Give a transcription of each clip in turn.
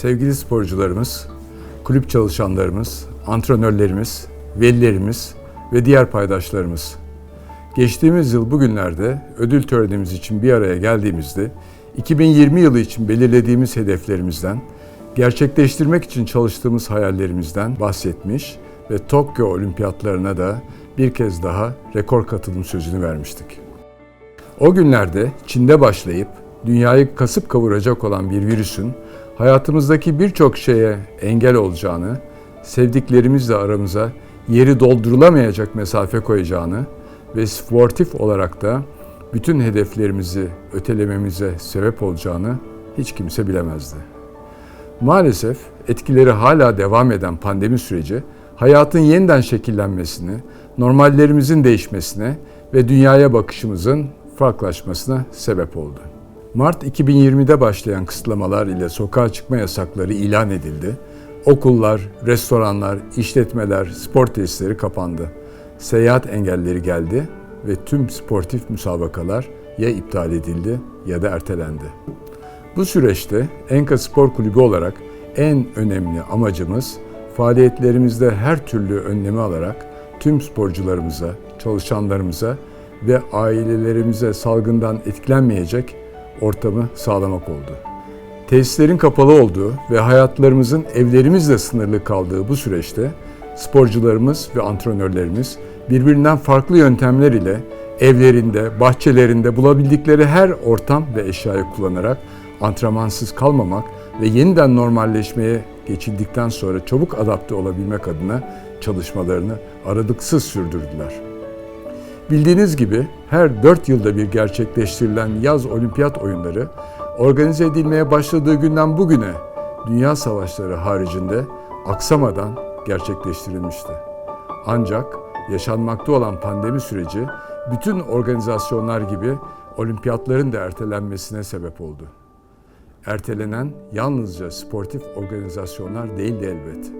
Sevgili sporcularımız, kulüp çalışanlarımız, antrenörlerimiz, velilerimiz ve diğer paydaşlarımız. Geçtiğimiz yıl bugünlerde ödül törenimiz için bir araya geldiğimizde 2020 yılı için belirlediğimiz hedeflerimizden, gerçekleştirmek için çalıştığımız hayallerimizden bahsetmiş ve Tokyo Olimpiyatlarına da bir kez daha rekor katılım sözünü vermiştik. O günlerde Çin'de başlayıp dünyayı kasıp kavuracak olan bir virüsün hayatımızdaki birçok şeye engel olacağını, sevdiklerimizle aramıza yeri doldurulamayacak mesafe koyacağını ve sportif olarak da bütün hedeflerimizi ötelememize sebep olacağını hiç kimse bilemezdi. Maalesef etkileri hala devam eden pandemi süreci hayatın yeniden şekillenmesini, normallerimizin değişmesine ve dünyaya bakışımızın farklılaşmasına sebep oldu. Mart 2020'de başlayan kısıtlamalar ile sokağa çıkma yasakları ilan edildi. Okullar, restoranlar, işletmeler, spor tesisleri kapandı. Seyahat engelleri geldi ve tüm sportif müsabakalar ya iptal edildi ya da ertelendi. Bu süreçte Enka Spor Kulübü olarak en önemli amacımız faaliyetlerimizde her türlü önlemi alarak tüm sporcularımıza, çalışanlarımıza ve ailelerimize salgından etkilenmeyecek ortamı sağlamak oldu. Tesislerin kapalı olduğu ve hayatlarımızın evlerimizle sınırlı kaldığı bu süreçte sporcularımız ve antrenörlerimiz birbirinden farklı yöntemler ile evlerinde, bahçelerinde bulabildikleri her ortam ve eşyayı kullanarak antrenmansız kalmamak ve yeniden normalleşmeye geçildikten sonra çabuk adapte olabilmek adına çalışmalarını aralıksız sürdürdüler. Bildiğiniz gibi her 4 yılda bir gerçekleştirilen yaz olimpiyat oyunları organize edilmeye başladığı günden bugüne dünya savaşları haricinde aksamadan gerçekleştirilmişti. Ancak yaşanmakta olan pandemi süreci bütün organizasyonlar gibi olimpiyatların da ertelenmesine sebep oldu. Ertelenen yalnızca sportif organizasyonlar değildi elbet.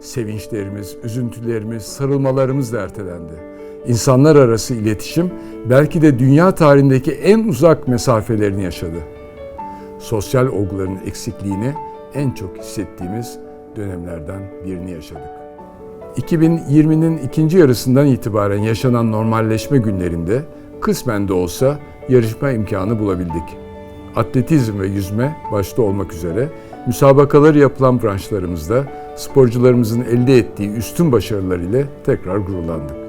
Sevinçlerimiz, üzüntülerimiz, sarılmalarımız da ertelendi. İnsanlar arası iletişim belki de dünya tarihindeki en uzak mesafelerini yaşadı. Sosyal olguların eksikliğini en çok hissettiğimiz dönemlerden birini yaşadık. 2020'nin ikinci yarısından itibaren yaşanan normalleşme günlerinde kısmen de olsa yarışma imkanı bulabildik. Atletizm ve yüzme başta olmak üzere müsabakaları yapılan branşlarımızda sporcularımızın elde ettiği üstün başarılar ile tekrar gururlandık.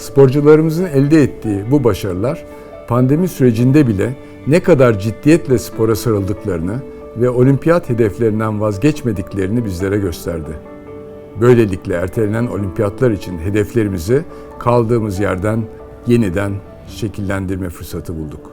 Sporcularımızın elde ettiği bu başarılar pandemi sürecinde bile ne kadar ciddiyetle spora sarıldıklarını ve olimpiyat hedeflerinden vazgeçmediklerini bizlere gösterdi. Böylelikle ertelenen olimpiyatlar için hedeflerimizi kaldığımız yerden yeniden şekillendirme fırsatı bulduk.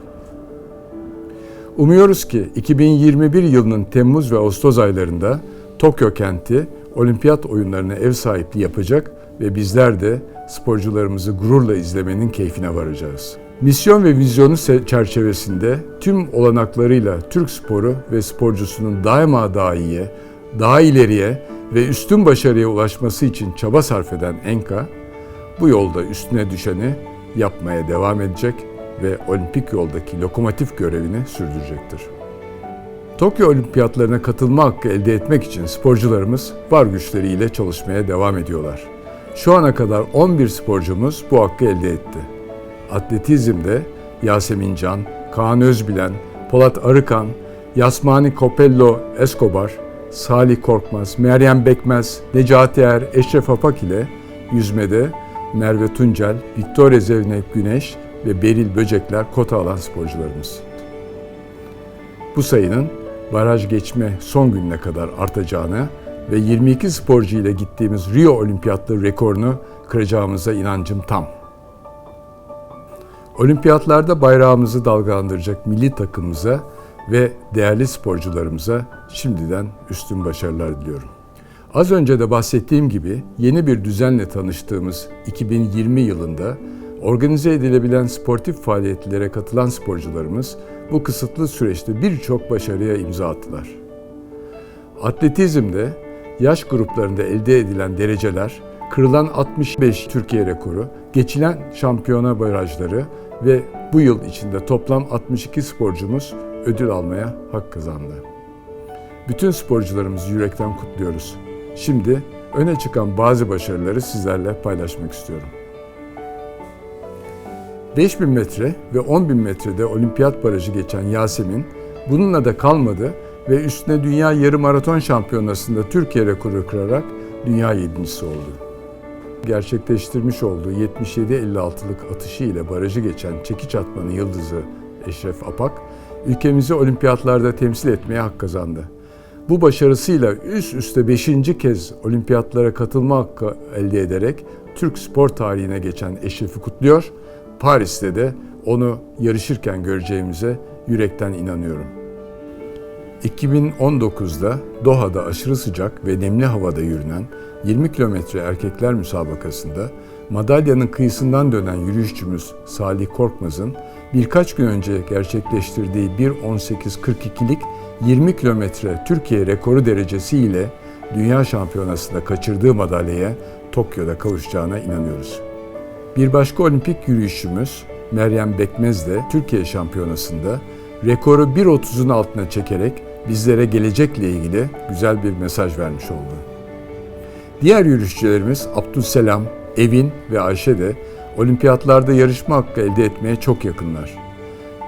Umuyoruz ki 2021 yılının Temmuz ve Ağustos aylarında Tokyo kenti olimpiyat oyunlarına ev sahipliği yapacak ve bizler de sporcularımızı gururla izlemenin keyfine varacağız. Misyon ve vizyonu çerçevesinde tüm olanaklarıyla Türk sporu ve sporcusunun daima daha iyiye, daha ileriye ve üstün başarıya ulaşması için çaba sarf eden Enka, bu yolda üstüne düşeni yapmaya devam edecek ve olimpik yoldaki lokomotif görevini sürdürecektir. Tokyo Olimpiyatlarına katılma hakkı elde etmek için sporcularımız var güçleriyle çalışmaya devam ediyorlar. Şu ana kadar 11 sporcumuz bu hakkı elde etti. Atletizmde Yasemin Can, Kaan Özbilen, Polat Arıkan, Yasmani Copello Escobar, Salih Korkmaz, Meryem Bekmez, Necati Er, Eşref Apak ile yüzmede Merve Tuncel, Victoria Zeynep Güneş ve Beril Böcekler kota alan sporcularımız. Bu sayının baraj geçme son gününe kadar artacağını ve 22 sporcu ile gittiğimiz Rio Olimpiyatları rekorunu kıracağımıza inancım tam. Olimpiyatlarda bayrağımızı dalgalandıracak milli takımımıza ve değerli sporcularımıza şimdiden üstün başarılar diliyorum. Az önce de bahsettiğim gibi yeni bir düzenle tanıştığımız 2020 yılında organize edilebilen sportif faaliyetlere katılan sporcularımız bu kısıtlı süreçte birçok başarıya imza attılar. Atletizmde yaş gruplarında elde edilen dereceler, kırılan 65 Türkiye rekoru, geçilen şampiyona barajları ve bu yıl içinde toplam 62 sporcumuz ödül almaya hak kazandı. Bütün sporcularımızı yürekten kutluyoruz. Şimdi öne çıkan bazı başarıları sizlerle paylaşmak istiyorum. 5000 metre ve 10.000 metrede olimpiyat barajı geçen Yasemin bununla da kalmadı ve üstüne dünya yarım maraton şampiyonasında Türkiye rekoru kırarak dünya yedincisi oldu. Gerçekleştirmiş olduğu 77.56'lık atışı ile barajı geçen çekiç atmanın yıldızı Eşref Apak, ülkemizi olimpiyatlarda temsil etmeye hak kazandı. Bu başarısıyla üst üste 5. kez olimpiyatlara katılma hakkı elde ederek Türk spor tarihine geçen Eşref'i kutluyor. Paris'te de onu yarışırken göreceğimize yürekten inanıyorum. 2019'da Doha'da aşırı sıcak ve nemli havada yürünen 20 kilometre erkekler müsabakasında madalyanın kıyısından dönen yürüyüşçümüz Salih Korkmaz'ın birkaç gün önce gerçekleştirdiği 1.18.42'lik 20 kilometre Türkiye rekoru derecesiyle Dünya Şampiyonası'nda kaçırdığı madalyaya Tokyo'da kavuşacağına inanıyoruz. Bir başka olimpik yürüyüşümüz Meryem Bekmez de Türkiye Şampiyonası'nda rekoru 1.30'un altına çekerek bizlere gelecekle ilgili güzel bir mesaj vermiş oldu. Diğer yürüyüşçülerimiz Abdülselam, Evin ve Ayşe de olimpiyatlarda yarışma hakkı elde etmeye çok yakınlar.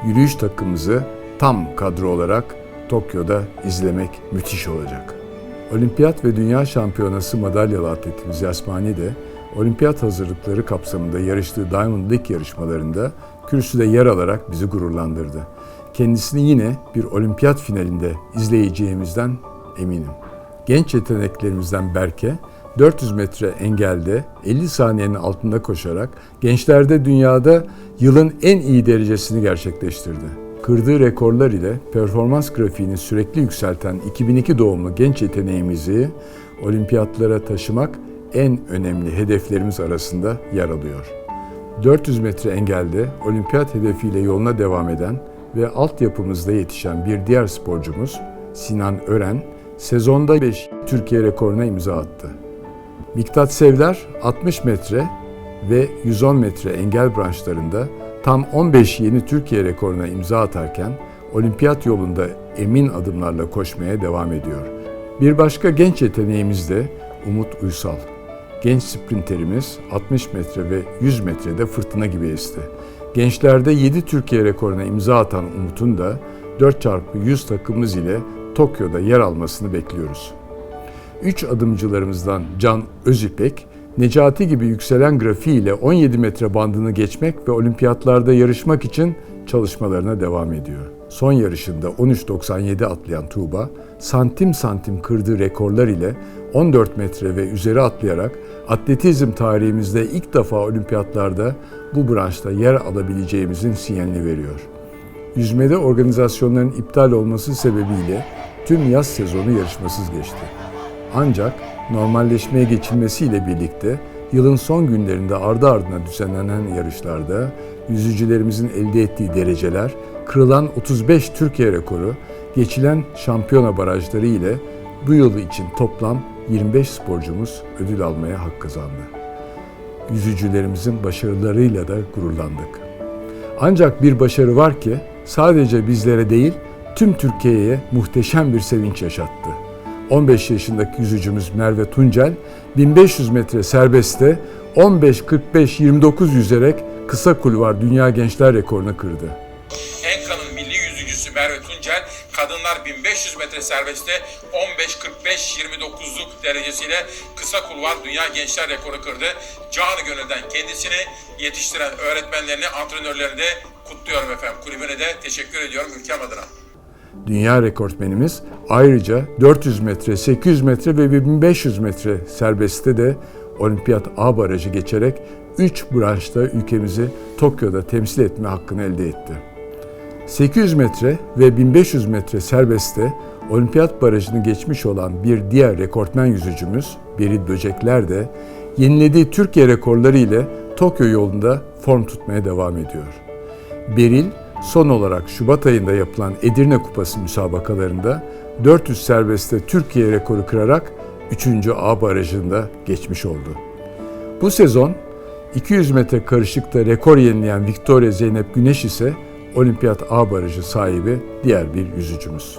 Yürüyüş takımımızı tam kadro olarak Tokyo'da izlemek müthiş olacak. Olimpiyat ve Dünya Şampiyonası madalyalı atletimiz Yasmani de olimpiyat hazırlıkları kapsamında yarıştığı Diamond League yarışmalarında kürsüde yer alarak bizi gururlandırdı. Kendisini yine bir olimpiyat finalinde izleyeceğimizden eminim. Genç yeteneklerimizden Berke, 400 metre engelde 50 saniyenin altında koşarak gençlerde dünyada yılın en iyi derecesini gerçekleştirdi. Kırdığı rekorlar ile performans grafiğini sürekli yükselten 2002 doğumlu genç yeteneğimizi olimpiyatlara taşımak en önemli hedeflerimiz arasında yer alıyor. 400 metre engelde olimpiyat hedefiyle yoluna devam eden ve altyapımızda yetişen bir diğer sporcumuz Sinan Ören, sezonda 5 Türkiye rekoruna imza attı. Miktat Sevler 60 metre ve 110 metre engel branşlarında tam 15 yeni Türkiye rekoruna imza atarken olimpiyat yolunda emin adımlarla koşmaya devam ediyor. Bir başka genç yeteneğimiz de Umut Uysal. Genç sprinterimiz 60 metre ve 100 metrede fırtına gibi esti. Gençlerde 7 Türkiye rekoruna imza atan Umut'un da 4x100 takımımız ile Tokyo'da yer almasını bekliyoruz. Üç adımcılarımızdan Can Özipek, Necati gibi yükselen grafiğiyle 17 metre bandını geçmek ve olimpiyatlarda yarışmak için çalışmalarına devam ediyor. Son yarışında 13.97 atlayan Tuğba, santim santim kırdığı rekorlar ile 14 metre ve üzeri atlayarak atletizm tarihimizde ilk defa olimpiyatlarda bu branşta yer alabileceğimizin sinyalini veriyor. Yüzmede organizasyonların iptal olması sebebiyle tüm yaz sezonu yarışmasız geçti. Ancak normalleşmeye geçilmesiyle birlikte yılın son günlerinde ardı ardına düzenlenen yarışlarda yüzücülerimizin elde ettiği dereceler, kırılan 35 Türkiye rekoru, geçilen şampiyona barajları ile bu yıl için toplam 25 sporcumuz ödül almaya hak kazandı. Yüzücülerimizin başarılarıyla da gururlandık. Ancak bir başarı var ki sadece bizlere değil tüm Türkiye'ye muhteşem bir sevinç yaşattı. 15 yaşındaki yüzücümüz Merve Tuncel 1500 metre serbestte 15.45-29 yüzerek kısa kulvar dünya gençler rekorunu kırdı. Enka'nın milli yüzücüsü Merve Tuncel kadınlar 1500 metre serbestte 15.45-29'luk derecesiyle kısa kulvar dünya gençler rekoru kırdı. Canı gönülden kendisini yetiştiren öğretmenlerini, antrenörlerini de kutluyorum efendim. Kulübüne de teşekkür ediyorum ülkem adına. Dünya rekortmenimiz ayrıca 400 metre, 800 metre ve 1500 metre serbestte de olimpiyat A barajı geçerek 3 branşta ülkemizi Tokyo'da temsil etme hakkını elde etti. 800 metre ve 1500 metre serbestte olimpiyat barajını geçmiş olan bir diğer rekortmen yüzücümüz Beril Böcekler de yenilediği Türkiye rekorları ile Tokyo yolunda form tutmaya devam ediyor. Beril son olarak Şubat ayında yapılan Edirne Kupası müsabakalarında 400 serbestte Türkiye rekoru kırarak 3. A barajında geçmiş oldu. Bu sezon 200 metre karışıkta rekor yenileyen Victoria Zeynep Güneş ise Olimpiyat A barajı sahibi diğer bir yüzücümüz.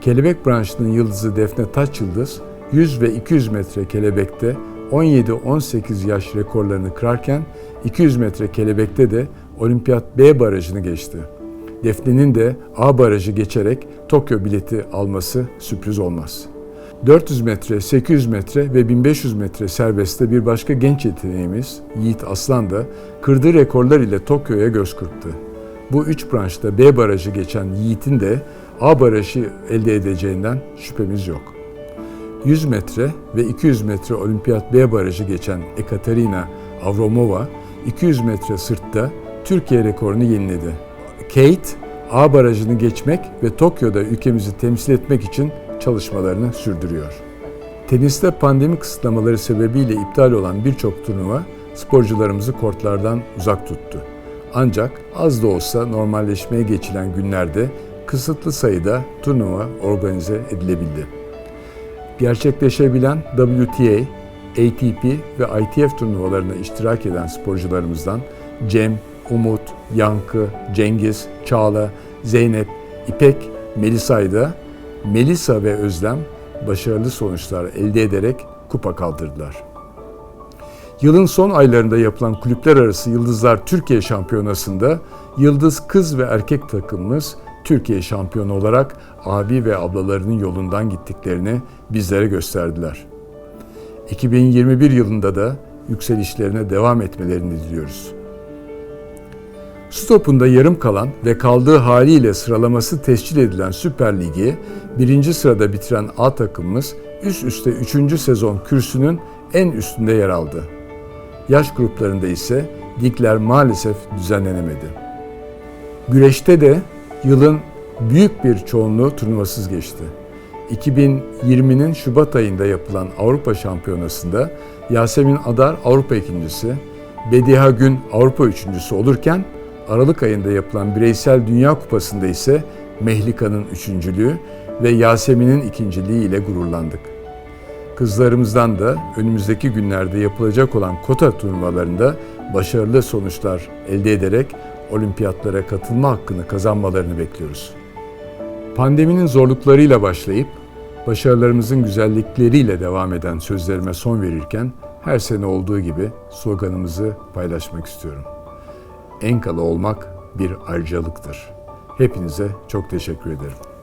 Kelebek branşının yıldızı Defne Taç Yıldız 100 ve 200 metre kelebekte 17-18 yaş rekorlarını kırarken 200 metre kelebekte de Olimpiyat B barajını geçti. Defne'nin de A barajı geçerek Tokyo bileti alması sürpriz olmaz. 400 metre, 800 metre ve 1500 metre serbestte bir başka genç yeteneğimiz Yiğit Aslan da kırdığı rekorlar ile Tokyo'ya göz kırptı. Bu üç branşta B barajı geçen Yiğit'in de A barajı elde edeceğinden şüphemiz yok. 100 metre ve 200 metre olimpiyat B barajı geçen Ekaterina Avromova 200 metre sırtta Türkiye rekorunu yeniledi. Kate A barajını geçmek ve Tokyo'da ülkemizi temsil etmek için çalışmalarını sürdürüyor. Teniste pandemi kısıtlamaları sebebiyle iptal olan birçok turnuva sporcularımızı kortlardan uzak tuttu. Ancak az da olsa normalleşmeye geçilen günlerde kısıtlı sayıda turnuva organize edilebildi gerçekleşebilen WTA, ATP ve ITF turnuvalarına iştirak eden sporcularımızdan Cem, Umut, Yankı, Cengiz, Çağla, Zeynep, İpek, Melisa'ydı. Melisa ve Özlem başarılı sonuçlar elde ederek kupa kaldırdılar. Yılın son aylarında yapılan kulüpler arası Yıldızlar Türkiye Şampiyonası'nda Yıldız kız ve erkek takımımız Türkiye şampiyonu olarak abi ve ablalarının yolundan gittiklerini bizlere gösterdiler. 2021 yılında da yükselişlerine devam etmelerini diliyoruz. Stopunda yarım kalan ve kaldığı haliyle sıralaması tescil edilen Süper Ligi birinci sırada bitiren A takımımız üst üste 3. sezon kürsünün en üstünde yer aldı. Yaş gruplarında ise ligler maalesef düzenlenemedi. Güreşte de yılın büyük bir çoğunluğu turnuvasız geçti. 2020'nin Şubat ayında yapılan Avrupa Şampiyonası'nda Yasemin Adar Avrupa ikincisi, Bediha Gün Avrupa üçüncüsü olurken Aralık ayında yapılan Bireysel Dünya Kupası'nda ise Mehlika'nın üçüncülüğü ve Yasemin'in ikinciliği ile gururlandık. Kızlarımızdan da önümüzdeki günlerde yapılacak olan kota turnuvalarında başarılı sonuçlar elde ederek olimpiyatlara katılma hakkını kazanmalarını bekliyoruz. Pandeminin zorluklarıyla başlayıp başarılarımızın güzellikleriyle devam eden sözlerime son verirken her sene olduğu gibi sloganımızı paylaşmak istiyorum. Enkalı olmak bir ayrıcalıktır. Hepinize çok teşekkür ederim.